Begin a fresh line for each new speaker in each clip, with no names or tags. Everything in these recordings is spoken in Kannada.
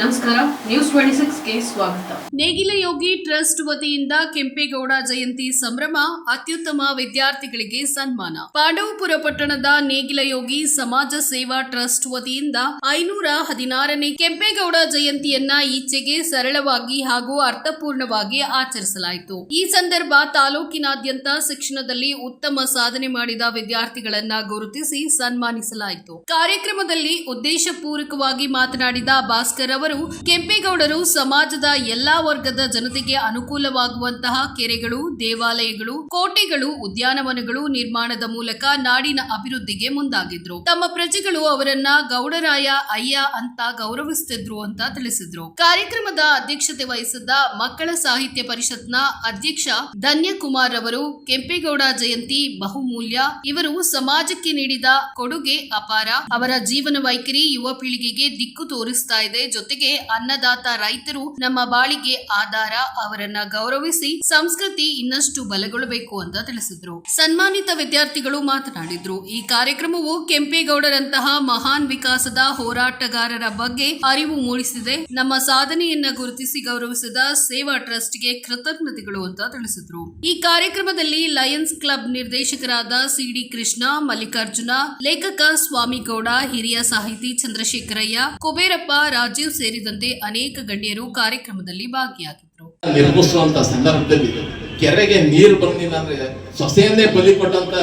ನಮಸ್ಕಾರ ನ್ಯೂಸ್ ಟ್ವೆಂಟಿ ಸಿಕ್ಸ್ಗೆ ಸ್ವಾಗತ.
ನೇಗಿಲ ಯೋಗಿ ಟ್ರಸ್ಟ್ ವತಿಯಿಂದ ಕೆಂಪೇಗೌಡ ಜಯಂತಿ ಸಂಭ್ರಮ, ಅತ್ಯುತ್ತಮ ವಿದ್ಯಾರ್ಥಿಗಳಿಗೆ ಸನ್ಮಾನ. ಪಾಂಡವಪುರ ಪಟ್ಟಣದ ನೇಗಿಲ ಯೋಗಿ ಸಮಾಜ ಸೇವಾ ಟ್ರಸ್ಟ್ ವತಿಯಿಂದ ಐನೂರ ಹದಿನಾರನೇ ಕೆಂಪೇಗೌಡ ಜಯಂತಿಯನ್ನ ಈಚೆಗೆ ಸರಳವಾಗಿ ಹಾಗೂ ಅರ್ಥಪೂರ್ಣವಾಗಿ ಆಚರಿಸಲಾಯಿತು. ಈ ಸಂದರ್ಭ ತಾಲೂಕಿನಾದ್ಯಂತ ಶಿಕ್ಷಣದಲ್ಲಿ ಉತ್ತಮ ಸಾಧನೆ ಮಾಡಿದ ವಿದ್ಯಾರ್ಥಿಗಳನ್ನ ಗುರುತಿಸಿ ಸನ್ಮಾನಿಸಲಾಯಿತು. ಕಾರ್ಯಕ್ರಮದಲ್ಲಿ ಉದ್ದೇಶಪೂರ್ವಕವಾಗಿ ಮಾತನಾಡಿದ ಭಾಸ್ಕರ್ ಕೆಂಪೇಗೌಡರು ಸಮಾಜದ ಎಲ್ಲಾ ವರ್ಗದ ಜನತೆಗೆ ಅನುಕೂಲವಾಗುವಂತಹ ಕೆರೆಗಳು, ದೇವಾಲಯಗಳು, ಕೋಟೆಗಳು, ಉದ್ಯಾನವನಗಳು ನಿರ್ಮಾಣದ ಮೂಲಕ ನಾಡಿನ ಅಭಿವೃದ್ಧಿಗೆ ಮುಂದಾಗಿದ್ರು. ತಮ್ಮ ಪ್ರಜೆಗಳು ಅವರನ್ನ ಗೌಡರಾಯ ಅಯ್ಯ ಅಂತ ಗೌರವಿಸುತ್ತಿದ್ರು ಅಂತ ತಿಳಿಸಿದ್ರು. ಕಾರ್ಯಕ್ರಮದ ಅಧ್ಯಕ್ಷತೆ ವಹಿಸಿದ್ದ ಮಕ್ಕಳ ಸಾಹಿತ್ಯ ಪರಿಷತ್ನ ಅಧ್ಯಕ್ಷ ಧನ್ಯಕುಮಾರ್ ಅವರು, ಕೆಂಪೇಗೌಡ ಜಯಂತಿ ಬಹುಮೂಲ್ಯ, ಇವರು ಸಮಾಜಕ್ಕೆ ನೀಡಿದ ಕೊಡುಗೆ ಅಪಾರ. ಅವರ ಜೀವನ ವೈಖರಿ ಯುವ ಪೀಳಿಗೆಗೆ ದಿಕ್ಕು ತೋರಿಸ್ತಾ ಇದೆ. ಜೊತೆಗೆ ಅನ್ನದಾತ ರೈತರು ನಮ್ಮ ಬಾಳಿಗೆ ಆಧಾರ ಅವರನ್ನ ಗೌರವಿಸಿ ಸಂಸ್ಕೃತಿ ಇನ್ನಷ್ಟು ಬಲಗೊಳ್ಳಬೇಕು ಅಂತ ತಿಳಿಸಿದ್ರು. ಸನ್ಮಾನಿತ ವಿದ್ಯಾರ್ಥಿಗಳು ಮಾತನಾಡಿದ್ರು. ಈ ಕಾರ್ಯಕ್ರಮವು ಕೆಂಪೇಗೌಡರಂತಹ ಮಹಾನ್ ವಿಕಾಸದ ಹೋರಾಟಗಾರರ ಬಗ್ಗೆ ಅರಿವು ಮೂಡಿಸಿದೆ. ನಮ್ಮ ಸಾಧನೆಯನ್ನ ಗುರುತಿಸಿ ಗೌರವಿಸಿದ ಸೇವಾ ಟ್ರಸ್ಟ್ಗೆ ಕೃತಜ್ಞತೆಗಳು ಅಂತ ತಿಳಿಸಿದ್ರು. ಈ ಕಾರ್ಯಕ್ರಮದಲ್ಲಿ ಲಯನ್ಸ್ ಕ್ಲಬ್ ನಿರ್ದೇಶಕರಾದ ಸಿಡಿ ಕೃಷ್ಣ, ಮಲ್ಲಿಕಾರ್ಜುನ, ಲೇಖಕ ಸ್ವಾಮಿಗೌಡ, ಹಿರಿಯ ಸಾಹಿತಿ ಚಂದ್ರಶೇಖರಯ್ಯ, ಕುಬೇರಪ್ಪ, ರಾಜೀವ್ ಸೇರಿದಂತೆ ಅನೇಕ ಗಣ್ಯರು ಕಾರ್ಯಕ್ರಮದಲ್ಲಿ ಭಾಗಿಯಾಗಿದ್ದರು.
ನಿರ್ಮಿಸುವಂತ ಸಂದರ್ಭದಲ್ಲಿ ಕೆರೆಗೆ ನೀರು ಬಂದಿಲ್ಲ ಅಂದ್ರೆ ಸೊಸೆಯನ್ನೇ ಬಲಿ ಕೊಟ್ಟಂತ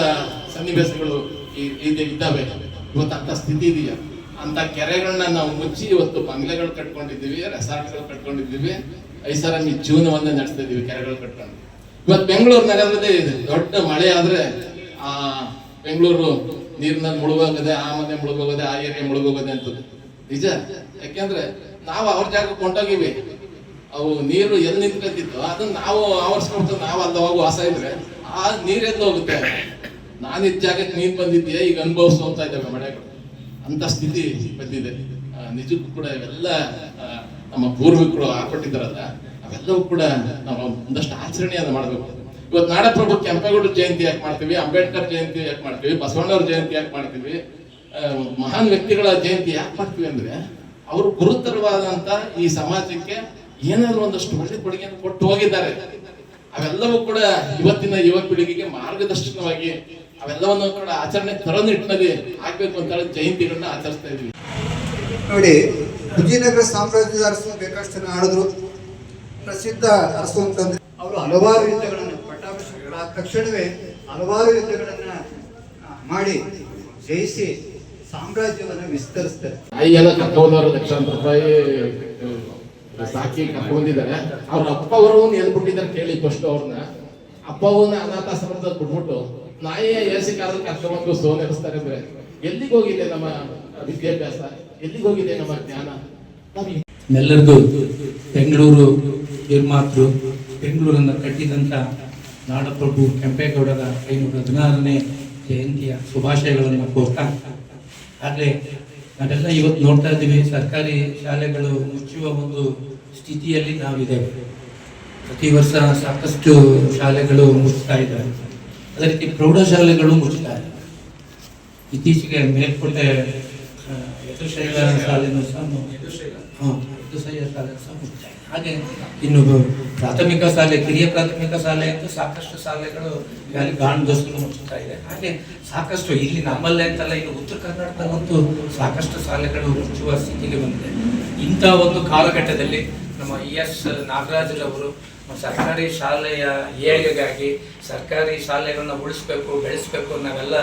ಸನ್ನಿವೇಶಗಳು ಇದ್ದಾವೆ. ಇವತ್ತಂತ ಸ್ಥಿತಿ ಇದೆಯಾ? ಅಂತ ಕೆರೆಗಳನ್ನ ನಾವು ಮುಚ್ಚಿ ಇವತ್ತು ಬಂಗ್ಲೆಗಳು ಕಟ್ಕೊಂಡಿದ್ದೀವಿ, ರೆಸಾರ್ಟ್ಗಳು ಕಟ್ಕೊಂಡಿದ್ದೀವಿ ಐಸಾರಾಮಿ ಜೀವನವನ್ನೇ ನಡೆಸ್ತಾ ಇದೀವಿ ಕೆರೆಗಳು ಕಟ್ಕೊಂಡು. ಇವತ್ತು ಬೆಂಗಳೂರು ನಗರದಲ್ಲಿ ದೊಡ್ಡ ಮಳೆ ಆದ್ರೆ ಆ ಬೆಂಗಳೂರು ನೀರಿನಲ್ಲಿ ಮುಳುಗೋಗದೆ, ಆ ಮನೆ ಮುಳುಗೋಗದೆ, ಆ ಏರಿಯಾ ಮುಳುಗೋಗದೆ ಅಂತ. ನಿಜ? ಯಾಕೆಂದ್ರೆ ನಾವು ಅವ್ರ ಜಾಗಕ್ಕೆ ಹೊಂಟೋಗಿವಿ ಅವು ನೀರು ಎಲ್ಲಿ ನಿಂತ್ಕೊತಿತ್ತು ಅದನ್ನ ನಾವು ಆವರಿಸ್ಕೊಡ್ತು ನಾವು ಅಲ್ಲಿ ಹೋಗಿ ವಾಸ ಇದ್ರೆ ಆ ನೀರೆದ್ದು ಹೋಗುತ್ತೆ? ನಾನು ಜಾಗಕ್ಕೆ ನೀರು ಬಂದಿದ್ದೆ ಈಗ ಅನುಭವಿಸ್ಕೊಂತ ಇದ್ದಾವೆ ಮಳೆಗಳು ಅಂತ ಸ್ಥಿತಿ ಬಂದಿದೆ. ನಿಜಕ್ಕೂ ಕೂಡ ಇವೆಲ್ಲ ನಮ್ಮ ಪೂರ್ವಿಕರು ಹಾಕೊಟ್ಟಿದ್ದಾರಲ್ಲ, ಅವೆಲ್ಲವೂ ಕೂಡ ನಾವು ಒಂದಷ್ಟು ಆಚರಣೆಯನ್ನು ಮಾಡಬೇಕು. ಇವತ್ತು ನಾಡಪ್ರಭು ಕೆಂಪೇಗೌಡ ಜಯಂತಿ ಯಾಕೆ ಮಾಡ್ತೀವಿ? ಅಂಬೇಡ್ಕರ್ ಜಯಂತಿ ಯಾಕೆ ಮಾಡ್ತೀವಿ? ಬಸವಣ್ಣವ್ರ ಜಯಂತಿ ಯಾಕೆ ಮಾಡ್ತೀವಿ? ಮಹಾನ್ ವ್ಯಕ್ತಿಗಳ ಜಯಂತಿ ಯಾಕೆ ಮಾಡ್ತೀವಿ ಅಂದ್ರೆ ಅವರು ಗುರುತರವಾದಂತ ಈ ಸಮಾಜಕ್ಕೆ ಏನಾದ್ರು ಒಂದಷ್ಟು ಒಳ್ಳೆ ಕೊಡುಗೆಯನ್ನು ಕೊಟ್ಟು ಹೋಗಿದ್ದಾರೆ. ಅವೆಲ್ಲವೂ ಕೂಡ ಇವತ್ತಿನ ಯುವ ಪೀಳಿಗೆಗೆ ಮಾರ್ಗದರ್ಶನವಾಗಿ ಅವೆಲ್ಲವನ್ನು ಕೂಡ ಆಚರಣೆ ತರೋ ನಿಟ್ಟಿನಲ್ಲಿ ಆಗ್ಬೇಕು ಅಂತ ಜಯಂತಿಗಳನ್ನ ಆಚರಿಸ್ತಾ ಇದ್ವಿ
ನೋಡಿ, ವಿಜಯನಗರ ಸಾಮ್ರಾಜ್ಯದ ಅರಸರು ಬೇಕಷ್ಟು ಆಡಿದ್ರು ಪ್ರಸಿದ್ಧ ಅರಸು ಅಂತಂದ್ರೆ ಅವರು ಹಲವಾರು ಯುದ್ಧಗಳನ್ನು ಪಟ್ಟಾಭಿಷೇಕಗಳಾದ ತಕ್ಷಣವೇ ಹಲವಾರು ಯುದ್ಧಗಳನ್ನ ಮಾಡಿ ಜಯಿಸಿ ಸಾಮ್ರಾಜ್ಯವನ್ನು ವಿಸ್ತರಿಸ್ತಾರೆ
ಎಲ್ಲ ಕಟ್ಟೋದವರು ಲಕ್ಷಾಂತರ ರೂಪಾಯಿ ಸಾಕಿ ಕರ್ಕೊಂಡಿದ್ದಾರೆ. ಅವ್ರ ಅಪ್ಪ ಅವರು ಎಲ್ಬಿಟ್ಟಿದ್ದಾರೆ ಕೇಳಿ ಫಸ್ಟ್ ಅವ್ರನ್ನ. ಅಪ್ಪ ಅವನ ಅನಾಥ ಸಮರ್ಥ ಬಿಟ್ಬಿಟ್ಟು ನಾಯಿಯ ಎಸಿ ಕಾಲದಲ್ಲಿ ಕರ್ಕೊಂಡ್ಬಂದು ಸೋನೆರಿಸ್ತಾರೆ ಅಂದ್ರೆ ಎಲ್ಲಿಗೆ ಹೋಗಿದೆ ನಮ್ಮ ವಿದ್ಯಾಭ್ಯಾಸ? ಎಲ್ಲಿಗೆ ಹೋಗಿದೆ ನಮ್ಮ ಜ್ಞಾನ? ನಾವು
ಎಲ್ಲರಿಗೂ ಬೆಂಗಳೂರು ನಿರ್ಮಾತೃ ಬೆಂಗಳೂರನ್ನು ಕಟ್ಟಿದಂತ ನಾಡಪ್ರಭು ಕೆಂಪೇಗೌಡರ ಐನೂರ ಹದಿನಾರನೇ ಜಯಂತಿಯ ಶುಭಾಶಯಗಳನ್ನು ಕೋರ್ತಾ ಆದರೆ ಅದೆಲ್ಲ ಇವತ್ತು ನೋಡ್ತಾ ಇದ್ದೀವಿ. ಸರ್ಕಾರಿ ಶಾಲೆಗಳು ಮುಚ್ಚುವ ಒಂದು ಸ್ಥಿತಿಯಲ್ಲಿ ನಾವಿದ್ದೇವೆ ಪ್ರತಿ ವರ್ಷ ಸಾಕಷ್ಟು ಶಾಲೆಗಳು ಮುಚ್ಚುತ್ತಾ ಇದ್ದಾರೆ. ಅದೇ ರೀತಿ ಪ್ರೌಢಶಾಲೆಗಳು ಮುಚ್ಚುತ್ತಾ ಇದೆ ಇತ್ತೀಚೆಗೆ ಮೇಲ್ಕೋಟೆ ಆ, ಯದುಶೈಲ ಶಾಲೆನೂ ಸಹ ಹಾಂ ಯದುಶೈಲ ಶಾಲೆ ಸಹ ಮುಚ್ಚುತ್ತಾ ಇದೆ ಹಾಗೆ ಇನ್ನು ಪ್ರಾಥಮಿಕ ಶಾಲೆ, ಕಿರಿಯ ಪ್ರಾಥಮಿಕ ಶಾಲೆ ಅಂತೂ ಸಾಕಷ್ಟು ಶಾಲೆಗಳು ಇಲ್ಲಿ ಗಾಣದಷ್ಟು ಮುಚ್ಚುತ್ತಾ ಇದೆ. ಹಾಗೆ ಸಾಕಷ್ಟು ಇಲ್ಲಿ ನಮ್ಮಲ್ಲೇ ಅಂತಲ್ಲ ಇನ್ನು ಉತ್ತರ ಕರ್ನಾಟಕದಲ್ಲಂತೂ ಸಾಕಷ್ಟು ಶಾಲೆಗಳು ಮುಚ್ಚುವ ಸ್ಥಿತಿಗೆ ಬಂದಿದೆ. ಇಂಥ ಒಂದು ಕಾಲಘಟ್ಟದಲ್ಲಿ ನಮ್ಮ ಇ ಎಸ್ ನಾಗರಾಜರವರು ಸರ್ಕಾರಿ ಶಾಲೆಯ ಏಳಿಗೆಗಾಗಿ ಸರ್ಕಾರಿ ಶಾಲೆಗಳನ್ನ ಉಳಿಸ್ಬೇಕು, ಬೆಳೆಸ್ಬೇಕು ನಾವೆಲ್ಲ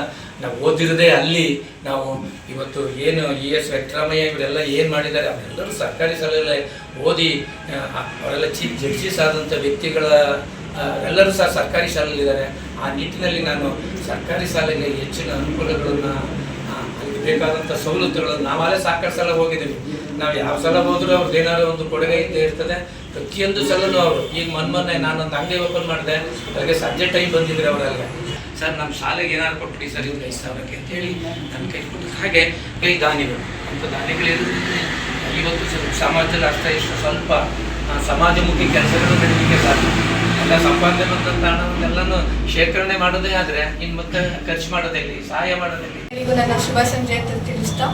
ನಾವು ಓದಿರದೇ ಅಲ್ಲಿ. ನಾವು ಇವತ್ತು ಏನು ಇ ಎಸ್ ವೆಂಕಟರಾಮಯ್ಯ ಇವರೆಲ್ಲ ಏನು ಮಾಡಿದ್ದಾರೆ, ಅವರೆಲ್ಲರೂ ಸರ್ಕಾರಿ ಶಾಲೆಯಲ್ಲೇ ಓದಿ ಅವರೆಲ್ಲ ಚೀಫ್ ಜಡ್ಜಿಸ್ ಆದಂಥ ವ್ಯಕ್ತಿಗಳ ಎಲ್ಲರೂ ಸಹ ಸರ್ಕಾರಿ ಶಾಲೆಯಲ್ಲಿದ್ದಾರೆ. ಆ ನಿಟ್ಟಿನಲ್ಲಿ ನಾನು ಸರ್ಕಾರಿ ಶಾಲೆಗೆ ಹೆಚ್ಚಿನ ಅನುಕೂಲಗಳನ್ನು ಬೇಕಾದಂಥ ಸವಲತ್ತುಗಳನ್ನು ನಾವಲ್ಲೇ ಸಾಕಷ್ಟು ಸಲ ಹೋಗಿದ್ದೀವಿ. ನಾವು ಯಾವ ಸಲ ಹೋದ್ರೂ ಅವ್ರದ್ದು ಏನಾದ್ರು ಒಂದು ಕೊಡುಗೆ ಇದ್ದೇ ಇರ್ತದೆ. ಪ್ರತಿಯೊಂದು ಸಲನು ಅವರು. ಈಗ ಮೊನ್ನೆ ನಾನೊಂದು ಅಂಗಡಿ ಓಪನ್ ಮಾಡಿದೆ. ಅದಕ್ಕೆ ಸಂಜೆ ಟೈಮ್ ಬಂದಿದ್ರೆ ಅವರೆಲ್ಲ ಸರ್ ನಮ್ಮ ಶಾಲೆಗೆ ಏನಾದ್ರು ಕೊಟ್ಬಿಡಿ ಸರ್ ಇವ್ರು ಐದು ಸಾವಿರಕ್ಕೆ ಅಂತೇಳಿ ನನ್ನ ಕೈ ಕೊಟ್ಟು ಹಾಗೆ ಕೈ ದಾನಿಗಳು. ಅಂತ ದಾನಿಗಳಿರು ಇವತ್ತು ಸ್ವಲ್ಪ ಸಮಾಜದಲ್ಲಿ ಅಷ್ಟ ಇಷ್ಟು ಸ್ವಲ್ಪ ಸಮಾಜಮುಖಿ ಕೆಲಸಗಳು ನಡೀಲಿಕ್ಕೆ ಸಾಧ್ಯ. ಎಲ್ಲ ಸಂಪಾದನೆ ಬಂದಂತ ಹಣವನ್ನೆಲ್ಲಾನು ಶೇಖರಣೆ ಮಾಡೋದೇ ಆದ್ರೆ ಇನ್ ಮತ್ತೆ ಖರ್ಚು ಮಾಡೋದಿಲ್ಲ, ಸಹಾಯ ಮಾಡೋದಿಲ್ಲ.
ಎಲ್ಲರಿಗೂ ನನ್ನ ಶುಭ ಸಂಜೆ ಅಂತ ತಿಳಿಸ್ತಾ,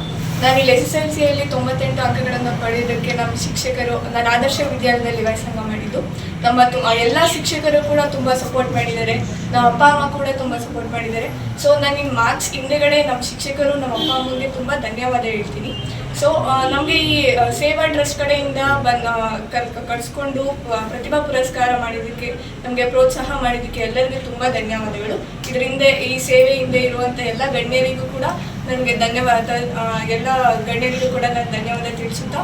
ನಾನು ಇಲ್ಲಿ ಎಸ್ ಎಸ್ ಎಲ್ ಸಿಯಲ್ಲಿ ತೊಂಬತ್ತೆಂಟು ಅಂಕಗಳನ್ನು ಪಡೆಯೋದಕ್ಕೆ ನಮ್ಮ ಶಿಕ್ಷಕರು ನಾನು ಆದರ್ಶ ವಿದ್ಯಾಲಯದಲ್ಲಿ ವ್ಯಾಸಂಗ ಮಾಡಿದ್ದು. ನಮ್ಮ ಎಲ್ಲಾ ಶಿಕ್ಷಕರು ಕೂಡ ತುಂಬ ಸಪೋರ್ಟ್ ಮಾಡಿದ್ದಾರೆ. ನಮ್ಮ ಅಪ್ಪ, ಅಮ್ಮ ಕೂಡ ತುಂಬ ಸಪೋರ್ಟ್ ಮಾಡಿದ್ದಾರೆ. ಸೊ ನನಗೆ ಮಾರ್ಕ್ಸ್ ಹಿಂದೆಗಡೆ ನಮ್ಮ ಶಿಕ್ಷಕರು, ನಮ್ಮ ಅಪ್ಪ, ಅಮ್ಮಗೆ ತುಂಬ ಧನ್ಯವಾದ ಹೇಳ್ತೀನಿ. ಸೊ ನಮಗೆ ಈ ಸೇವಾ ಟ್ರಸ್ಟ್ ಕಡೆಯಿಂದ ಕಲ್, ಕಳಿಸ್ಕೊಂಡು ಪ್ರತಿಭಾ ಪುರಸ್ಕಾರ ಮಾಡಿದ್ದಕ್ಕೆ, ನಮಗೆ ಪ್ರೋತ್ಸಾಹ ಮಾಡಿದ್ದಕ್ಕೆ ಎಲ್ಲರಿಗೂ ತುಂಬ ಧನ್ಯವಾದಗಳು. ಇದರಿಂದ ಈ ಸೇವೆಯಿಂದ ಇರುವಂಥ ಎಲ್ಲ ಗಣ್ಯರಿಗೂ ಕೂಡ ನಮಗೆ ಧನ್ಯವಾದ ಎಲ್ಲ ಗಣ್ಯರಿಗೂ ಕೂಡ ನಾನು ಧನ್ಯವಾದ ತಿಳಿಸುತ್ತಾ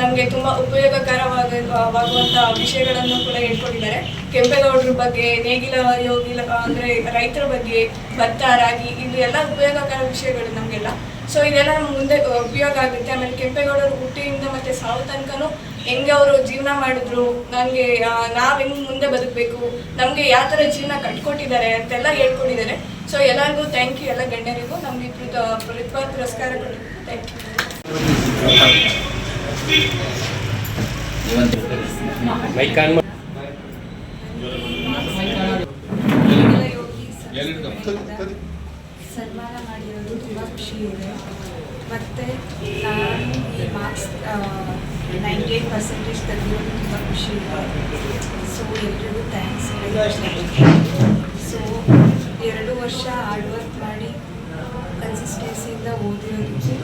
ನಮಗೆ ತುಂಬ ಉಪಯೋಗಕರವಾಗ ವಾಗುವಂಥ ವಿಷಯಗಳನ್ನು ಕೂಡ ಹೇಳ್ಕೊಟ್ಟಿದ್ದಾರೆ. ಕೆಂಪೇಗೌಡರ ಬಗ್ಗೆ, ನೇಗಿಲ ಯೋಗಿಲ ಅಂದರೆ ರೈತರ ಬಗ್ಗೆ, ಭತ್ತ, ರಾಗಿ ಇದು ಎಲ್ಲ ಉಪಯೋಗಕರ ವಿಷಯಗಳು ಸೊ ಇದೆಲ್ಲ ನಮ್ಗೆ ಮುಂದೆ ಉಪಯೋಗ ಆಗುತ್ತೆ. ಆಮೇಲೆ ಕೆಂಪೇಗೌಡರು ಹುಟ್ಟಿಯಿಂದ ಮತ್ತೆ ಸಾವು ತನಕನೂ ಹೆಂಗೆ ಅವರು ಜೀವನ ಮಾಡಿದ್ರು ನನಗೆ ನಾವು ಹೆಂಗೆ ಮುಂದೆ ಬದುಕಬೇಕು ನಮಗೆ ಯಾವ ಥರ ಜೀವನ ಕಟ್ಕೊಟ್ಟಿದ್ದಾರೆ ಅಂತೆಲ್ಲ ಹೇಳ್ಕೊಟ್ಟಿದ್ದಾರೆ ಸೊ ಎಲ್ಲರಿಗೂ ಥ್ಯಾಂಕ್ ಯು ಎಲ್ಲ ಗಣ್ಯರಿಗೂ. ನಮಗೆ ಪ್ರತಿಭಾ ಪುರಸ್ಕಾರ ಥ್ಯಾಂಕ್ ಯು
ಸನ್ಮಾನ ಮಾಡಿರೋದು ತುಂಬ ಖುಷಿ ಇದೆ. ಮತ್ತು ನಾನು ಈ ಮಾರ್ಕ್ಸ್ ನೈಂಟಿ ಏಟ್ ಪರ್ಸೆಂಟೇಜ್ ತೆಗೆದಿರೋದು ತುಂಬ ಖುಷಿ ಇದೆ. ಸೊ ಎಲ್ರಿಗೂ ಥ್ಯಾಂಕ್ಸ್ ಸೊ ಎರಡು ವರ್ಷ ಹಾರ್ಡ್ ವರ್ಕ್ ಮಾಡಿ ಕನ್ಸಿಸ್ಟೆನ್ಸಿಯಿಂದ ಓದಿರೋದಕ್ಕೆ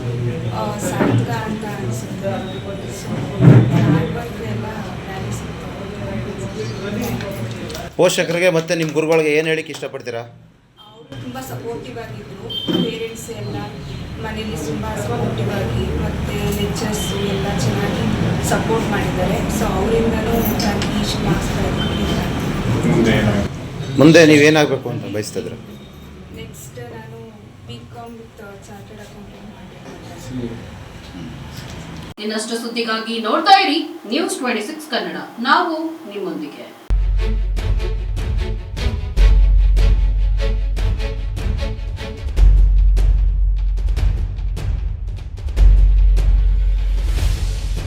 ಸಾಧಕ ಅಂತ ಅನಿಸುತ್ತೆ. ಸೊ ಹಾರ್ಡ್ ವರ್ಕ್ ಎಲ್ಲ
ಪೋಷಕರಿಗೆ ಮತ್ತು ನಿಮ್ಮ ಗುರುಗಳಿಗೆ ಏನು ಹೇಳಿಕ್ಕೆ ಇಷ್ಟಪಡ್ತೀರಾ?
ತುಂಬ ಸಪೋರ್ಟಿವ್ ಆಗಿದ್ರು. ಪೇರೆಂಟ್ಸ್ ಎಲ್ಲ ಮನೇಲಿ ತುಂಬ ಸಪೋರ್ಟಿವ್ ಆಗಿ ಮತ್ತು ಲೆಕ್ಚರ್ಸು ಎಲ್ಲ ಚೆನ್ನಾಗಿ ಸಪೋರ್ಟ್ ಮಾಡಿದ್ದಾರೆ. ಸೊ ಅವರಿಂದಲೂ ಹೆಚ್ಚಾಗಿ ಇಷ್ಟು ಮಾರ್ಕ್ಸ್
ಮುಂದೆ ನೀವೇನಾಗಬೇಕು ಅಂತ ಬಯಸ್ತಿದ್ರೆ?
ನೆಕ್ಸ್ಟ್ ನಾನು B com with chartered accountant ಮಾಡ್ತೀನಿ.
ಇನ್ನಷ್ಟು ಸುದ್ದಿಗಾಗಿ ನೋಡ್ತಾ ಇರಿ ನ್ಯೂಸ್ ಟ್ವೆಂಟಿ ಸಿಕ್ಸ್ ಕನ್ನಡ ನಾವು ನಿಮ್ಮೊಂದಿಗೆ.